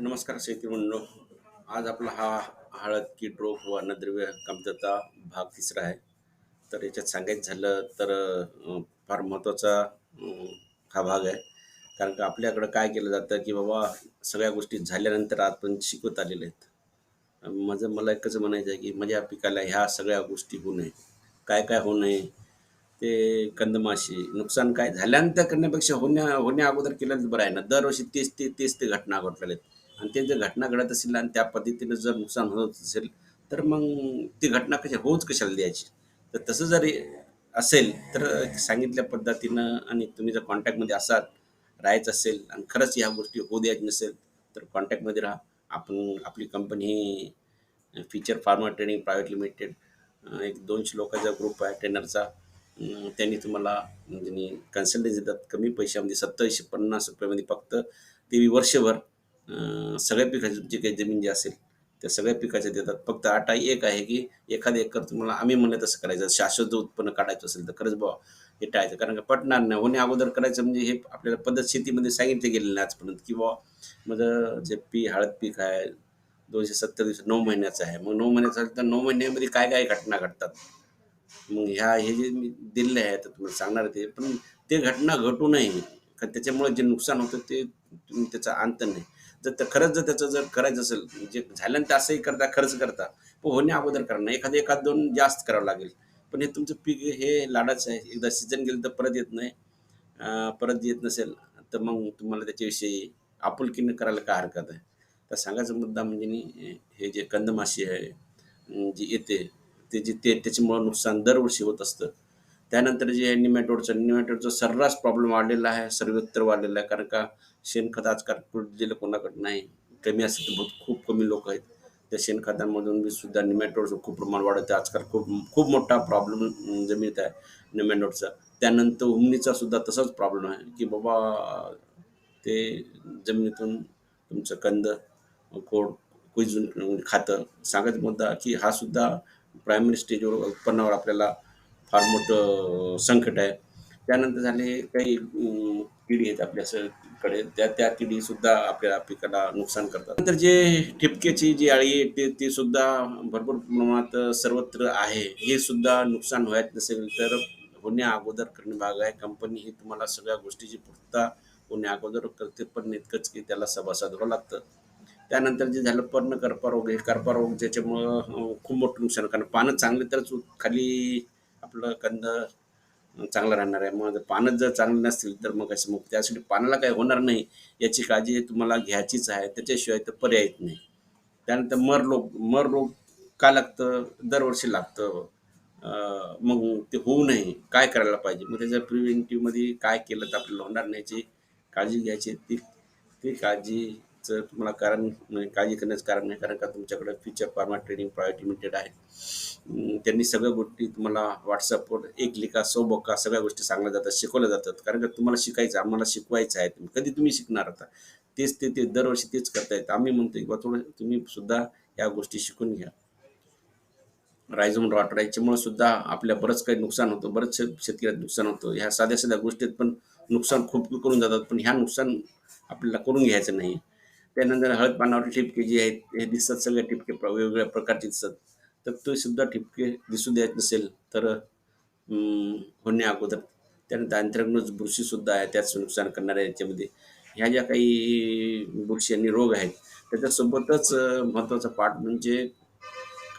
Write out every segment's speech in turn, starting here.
नमस्कार शेती आज आपला हा हळद की ड्रोप व अन्नद्रव्य कमतरता भाग तिसरा आहे. तर याच्यात सांगायचं झालं तर फार महत्त्वाचा हा भाग आहे. कारण का आपल्याकडं काय केलं जातं की बाबा सगळ्या गोष्टी झाल्यानंतर आजपर्यंत शिकवत आलेले आहेत. माझं मला एकच म्हणायचं आहे की माझ्या पिकाला ह्या सगळ्या गोष्टी होऊ नये. काय काय होऊ नये? ते कंदमाशी नुकसान काय झाल्यानंतर करण्यापेक्षा होण्या होण्या अगोदर केलं बरं आहे ना. दरवर्षी तेच ते तेच ते घटना घडलेल्या आहेत. आणि ते जर घटना घडत असेल आणि त्या पद्धतीनं जर नुकसान होत असेल तर मग ती घटना कशा होच कशाला द्यायची? तर तसं जरी असेल तर सांगितल्या पद्धतीनं आणि तुम्ही जर कॉन्टॅक्टमध्ये असाल राहायचं असेल आणि खरंच ह्या गोष्टी होऊ द्यायची नसेल तर कॉन्टॅक्टमध्ये राहा. आपण आपली कंपनी ही Future Farmer Training Private Limited एक दोनशे लोकांचा ग्रुप आहे ट्रेनरचा त्यांनी तुम्हाला म्हणजे त्यांनी कन्सल्टन्सी देतात कमी पैशामध्ये सत्तावीसशे पन्नास रुपयामध्ये फक्त ते वर्षभर सगळ्या पिकाची तुमची काही जमीन जी असेल त्या सगळ्या पिकाच्या देतात. फक्त आटा एक आहे की एखादं एकर तुम्हाला आम्ही म्हणलं तसं करायचं. शाश्वत उत्पन्न काढायचं असेल तर खरंच बुवा हे टाळायचं. कारण का पटणार नाही. होणे अगोदर करायचं म्हणजे हे आपल्याला पद्धत शेतीमध्ये सांगितले गेलेलं नाही आजपर्यंत. की बुवा माझं जे पी हळद पीक आहे दोनशे सत्तर दिवस नऊ महिन्याचं आहे. मग नऊ महिन्याचं असेल तर नऊ महिन्यामध्ये काय काय घटना घडतात? मग ह्या हे जे मी दिलेले आहे तर तुम्हाला सांगणार ते. पण ते घटना घटू नये. कारण त्याच्यामुळे जे नुकसान होतं ते तुम्ही त्याचा अंत नाही. जर खरंच जर त्याचं जर करायचं असेल म्हणजे झाल्यानंतर असंही करता खर्च करता पण होण्या अगोदर करणं एखादं एखाद दोन जास्त करावं लागेल. पण हे तुमचं पीक हे लाडाचं आहे. एकदा सीजन गेलं तर परत येत नाही. परत येत नसेल तर मग तुम्हाला त्याच्याविषयी आपुलकीनं करायला काय हरकत आहे? तर सांगायचा मुद्दा म्हणजे नी, हे जे कंदमाशी आहे जी येते ते जे ते त्याच्यामुळं नुकसान दरवर्षी होत असतं. त्यानंतर जे आहे निमॅटोडचं निमॅटोडचं सर्रास प्रॉब्लेम वाढलेला आहे सर्वत्र वाढलेला आहे. कारण का शेणखत आजकाल कुठे कोणाकडे नाही. कमी असेल तर खूप कमी लोक आहेत. त्या शेणखतांमधून बी सुद्धा निमॅटोडचं खूप प्रमाण वाढत. आहे आजकाल खूप खूप मोठा प्रॉब्लेम म्हणजे जमिनीत आहे निमॅटोडचा त्यानंतर उमनीचा सुद्धा तसाच प्रॉब्लेम आहे की बाबा ते जमिनीतून तुमचं कंद कोड कुजून खातं सांगायचा मुद्दा की हा सुद्धा प्रायमरी स्टेजवर उत्पन्नावर आपल्याला फार मोठं संकट आहे. त्यानंतर झाले काही किडी आहेत आपल्याकडे त्या त्या किडी सुद्धा आपल्या पिकाला नुकसान करतात. नंतर जे ठिपक्याची जी अळी आहे ते ती सुद्धा भरपूर प्रमाणात सर्वत्र आहे. हे सुद्धा नुकसान व्हायचं नसेल तर होण्या अगोदर करणे भाग आहे. कंपनी ही तुम्हाला सगळ्या गोष्टीची पूर्तता होण्या अगोदर करते पण इतकंच की त्याला सभासद व्हावं लागतं. त्यानंतर जे झालं पर्ण कर्पारोग हे कर्पारोग ज्याच्यामुळं खूप मोठं नुकसान कारण पानं चांगले तरच खाली आपलं कंद चांगलं राहणार आहे. मग पानं जर चांगली नसतील तर मग कसं मग त्यासाठी पानाला काही होणार नाही. याची काळजी तुम्हाला घ्यायचीच आहे. त्याच्याशिवाय तर पर्याय येत नाही. त्यानंतर मर रोग मर रोग का लागतं? दरवर्षी लागतं. मग ते होऊ नये. काय करायला पाहिजे? मग त्याच्या प्रिव्हेंटिव्हमध्ये काय केलं तर आपल्याला होणार नाही याची काळजी घ्यायची ती ती काळजी चं तुम्हाला कारण म्हणजे काळजी करण्याचं कारण नाही कारण का तुमच्याकडे Future Pharma Training Private Limited आहे. त्यांनी सगळ्या गोष्टी तुम्हाला व्हॉट्सअपवर एक लिखा सो बोका सगळ्या गोष्टी सांगल्या जातात शिकवल्या जातात. कारण का तुम्हाला शिकायचं आम्हाला शिकवायचं आहे तुम्ही. कधी तुम्ही शिकणार आता? तेच ते ते दरवर्षी तेच करतायत. आम्ही म्हणतो किंवा बा थोडं तुम्ही सुद्धा या गोष्टी शिकून घ्या. रायझोन रॉट याच्यामुळे सुद्धा आपल्या बरंच काही नुकसान होतं. बरंच शेतकऱ्यात नुकसान होतं. ह्या साध्या साध्या गोष्टीत पण नुकसान खूप करून जातात. पण ह्या नुकसान आपल्याला करून घ्यायचं नाही त्यानंतर हळद पानावर ठिपके जे आहेत हे दिसतात सगळे ठिपके वेगवेगळ्या प्रकारचे दिसतात. तर तो सुद्धा ठिपके दिसू द्यायचे नसेल तर अं, होण्या अगोदर त्यानंतर अंतर्गत बुरशीसुद्धा आहे त्याच नुकसान करणाऱ्या याच्यामध्ये. ह्या ज्या काही बुरशी आणि रोग आहेत त्याच्यासोबतच महत्त्वाचा पाठ म्हणजे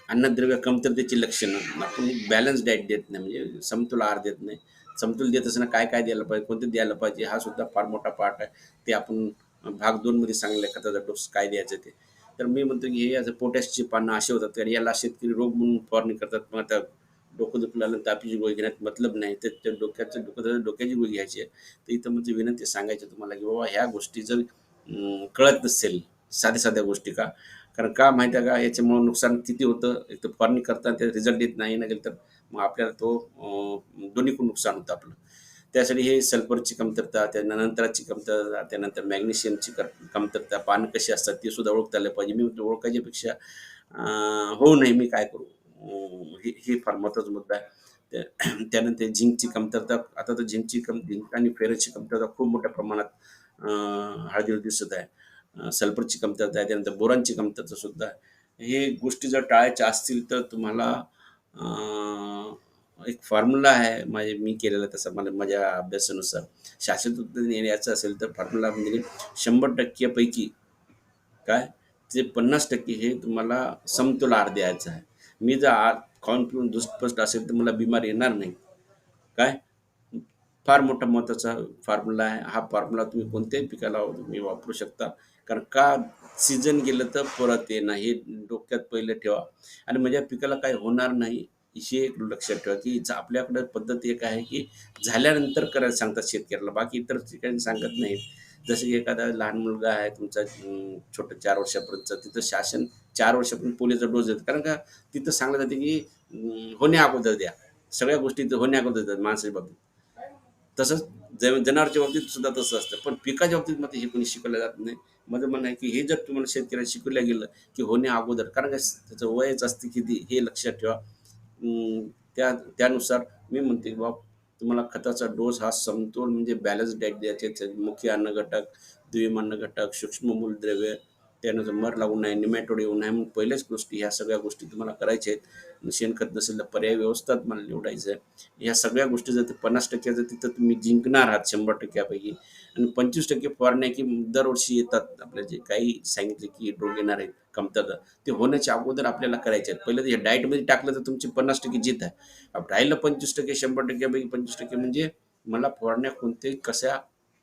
अन्नद्रव्य कमतरतेची लक्षणं. आपण बॅलन्स डाएट देत नाही म्हणजे समतोल आहार देत नाही. समतोल देत असताना काय काय द्यायला पाहिजे कोणते द्यायला पाहिजे हा सुद्धा फार मोठा पार्ट आहे. ते आपण भाग दोनमध्ये सांगितलं खताचा डोस काय द्यायचं ते. तर मी म्हणतो की हे असं पोटॅशची पानं असे होतात कारण याला शेतकरी रोग म्हणून फवारणी करतात. मग आता डोकं दुखल्यानं तापीची गोळी घेण्यात मतलब नाही तर त्या डोक्याचं डोकं डोक्याची गोळी घ्यायची आहे तर इथं म्हणजे विनंती सांगायची तुम्हाला की बाबा ह्या गोष्टी जर कळत नसेल साध्या साध्या गोष्टी का? कारण का माहिती आहे का याच्यामुळं नुकसान किती होतं? एक तर फवारणी करताना ते रिझल्ट येत नाही ना गेलं तर मग आपल्याला तो दोन्हीकडून नुकसान होतं आपलं. त्यासाठी हे सल्फरची कमतरता त्यानंतराची कमतरता त्यानंतर मॅग्नेशियमची कमतरता पान कशी असतात ते सुद्धा ओळखता आलं पाहिजे. मी ओळखायच्यापेक्षा होऊ नये मी काय करू? हे हे फार महत्त्वाचा मुद्दा आहे. त्या- त्यानंतर झिंकची कमतरता आता तर झिंकची कम झिंक आणि फेरसची कमतरता खूप मोठ्या प्रमाणात हळदीवर दिसत आहे. सल्फरची कमतरता आहे त्यानंतर बोरांची कमतरता सुद्धा आहे. हे गोष्टी जर टाळायच्या असतील तर तुम्हाला एक फॉर्म्युला आहे माझे मी केलेला तसा मला माझ्या अभ्यासानुसार. शाश्वत उत्पादन येण्याचं असेल तर फॉर्म्युला म्हणजे शंभर टक्क्यापैकी काय? ते पन्नास टक्के हे तुम्हाला समतोल आर द्यायचा आहे. मी जर आ खाऊन पिऊन दुष्पष्ट असेल तर मला बिमार येणार नाही. काय? फार मोठा महत्त्वाचा फॉर्म्युला आहे. हा फॉर्म्युला तुम्ही कोणत्याही पिकाला तुम्ही वापरू शकता. कारण का सीझन गेलं तर परत येणं हे डोक्यात पहिले ठेवा. आणि माझ्या पिकाला काही होणार नाही. ही एक लक्षात ठेवा की आपल्याकडे पद्धत एक आहे की झाल्यानंतर करायला सांगतात शेतकऱ्याला. बाकी इतर ठिकाणी सांगत नाहीत. जसं की एखादा लहान मुलगा आहे तुमचा छोटं छोटा चार वर्षापर्यंतचा तिथं शासन चार वर्षापर्यंत पोलिओचा डोस देतात कारण का तिथं सांगलं जाते की होण्या अगोदर द्या. सगळ्या गोष्टी इथं होण्या अगोदर देतात माणसाच्या बाबतीत. तसंच ज जनावरच्या बाबतीत सुद्धा तसं असतं. पण पिकाच्या बाबतीत मात्र हे कोणी शिकवलं जात नाही. माझं म्हणणं आहे की हे जर तुम्हाला शेतकऱ्याला शिकवलं गेलं की होण्या अगोदर कारण का त्याचं वयच असते किती हे लक्षात ठेवा. त्या त्यानुसार मी म्हणते की बाबा तुम्हाला खताचा डोस हा समतोल म्हणजे बॅलन्स डाएट द्यायचे मुख्य अन्न घटक द्विम अन्न घटक सूक्ष्म मूलद्रव्य त्यानंतर मर लागू नये निमॅटोड येऊ नये म्हणून पहिल्याच गोष्टी ह्या सगळ्या गोष्टी तुम्हाला करायच्या आहेत. शेणखत नसेल तर पर्याय व्यवस्था तुम्हाला निवडायचं आहे. ह्या सगळ्या गोष्टी जर ते पन्नास टक्क्याचं तिथं तुम्ही जिंकणार आहात शंभर टक्क्यापैकी आणि पंचवीस टक्के फवारण्या की दरवर्षी येतात आपल्या जे काही सांगितले की रोग येणार आहेत कमतरता ते होण्याच्या अगोदर आपल्याला करायचे आहेत. पहिलं तर हे डाएटमध्ये टाकलं तर तुमची पन्नास टक्के जीत आहे. राहिलं पंचवीस टक्के शंभर टक्क्यापैकी पंचवीस टक्के म्हणजे मला फवारण्या कोणत्याही कशा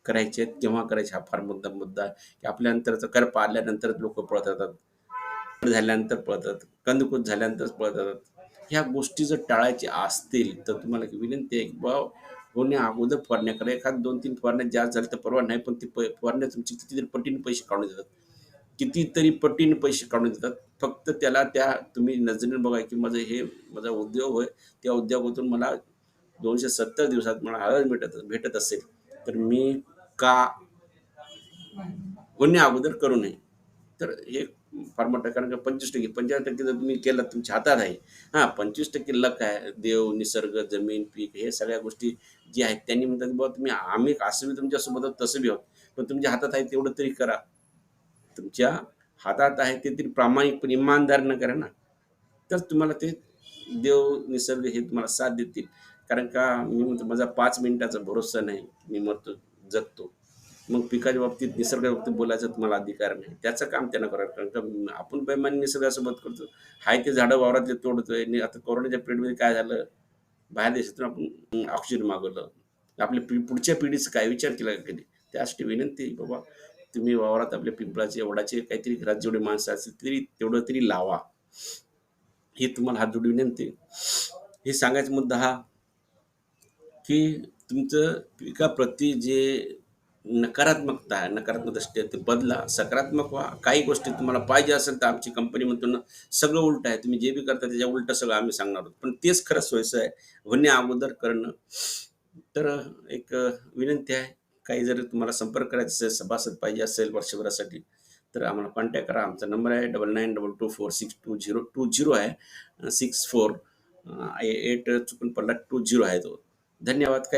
करायचे आहेत केव्हा करायच्या हा फार मुद्दा मुद्दा की आपल्या अंतरचं कर पाळल्यानंतर लोक पळत जातात झाल्यानंतर पळतात कंदकूत झाल्यानंतर पळत जातात ह्या गोष्टी जर टाळायच्या असतील तर तुम्हाला विनंती आहे की बा होण्या अगोदर फवारण्या करा. एखाद दोन तीन फवारण्या जास्त झाल्या तर परवा नाही पण ती प फवारण्या तुमची कितीतरी पटीने पैसे काढून देतात. कितीतरी पटीने पैसे काढून देतात. फक्त त्याला त्या तुम्ही नजरेने बघा की माझं हे माझा उद्योग होय त्या उद्योगातून मला दोनशे सत्तर दिवसात मला हळद भेटत भेटत असेल. तर मी का? होण्या अगोदर करू नये. तर हे फार मोठं कारण का पंचवीस टक्के पंचावन्न टक्के जर तुम्ही केलं तुमच्या हातात आहे. हां पंचवीस टक्के लक आहे देव निसर्ग जमीन पीक हे सगळ्या गोष्टी जी आहेत त्यांनी म्हणतात बाबा तुम्ही आम्ही असं बी तुमच्यासोबत तसं बी आहोत. पण तुमच्या हातात आहे तेवढं तरी करा. तुमच्या हातात आहे ते तरी प्रामाणिकपणे न करा ना. तर तुम्हाला ते देव निसर्ग हे तुम्हाला साथ देतील. कारण का मी म्हणतो माझा पाच मिनिटाचा भरोसा नाही. मी मरतो जगतो. मग पिकाच्या बाबतीत निसर्गाच्या बाबतीत बोलायचं तुम्हाला अधिकार नाही. त्याचं काम त्यांना करावं कारण का आपण बेमान निसर्गासोबत करतो. हाय ते झाडं वावरातले तोडतोय. आणि आता कोरोनाच्या पिरियडमध्ये काय झालं? बाहेर देशातून आपण ऑक्सिजन मागवलं. आपल्या पि पुढच्या पिढीचं काय विचार केला कधी? त्यासाठी विनंती बाबा तुम्ही वावरात आपल्या पिंपळाचे वडाचे काहीतरी घरात जेवढे माणसं असतील तरी तेवढं तरी लावा. ही तुम्हाला हात जोडी विनंती हे सांगायचा मुद्दा हा की तुमचं पिकाप्रती जे नकारात्मकता आहे नकारात्मक दृष्टी आहे ते बदला सकारात्मक व्हा. काही गोष्टी तुम्हाला पाहिजे असेल तर आमची कंपनी म्हणतो ना सगळं उलट आहे. तुम्ही जे बी करता त्याच्या उलट सगळं आम्ही सांगणार आहोत. पण तेच खरं सोयीचं आहे. होण्या अगोदर करणं. तर एक विनंती आहे काही जर तुम्हाला संपर्क करायचा असेल सभासद पाहिजे असेल वर्षभरासाठी तर आम्हाला कॉन्टॅक्ट करा. आमचा नंबर आहे double nine double two four six two zero two zero आहे. सिक्स फोर एट चुकून पडला टू झिरो आहे तो. धन्यवाद. काही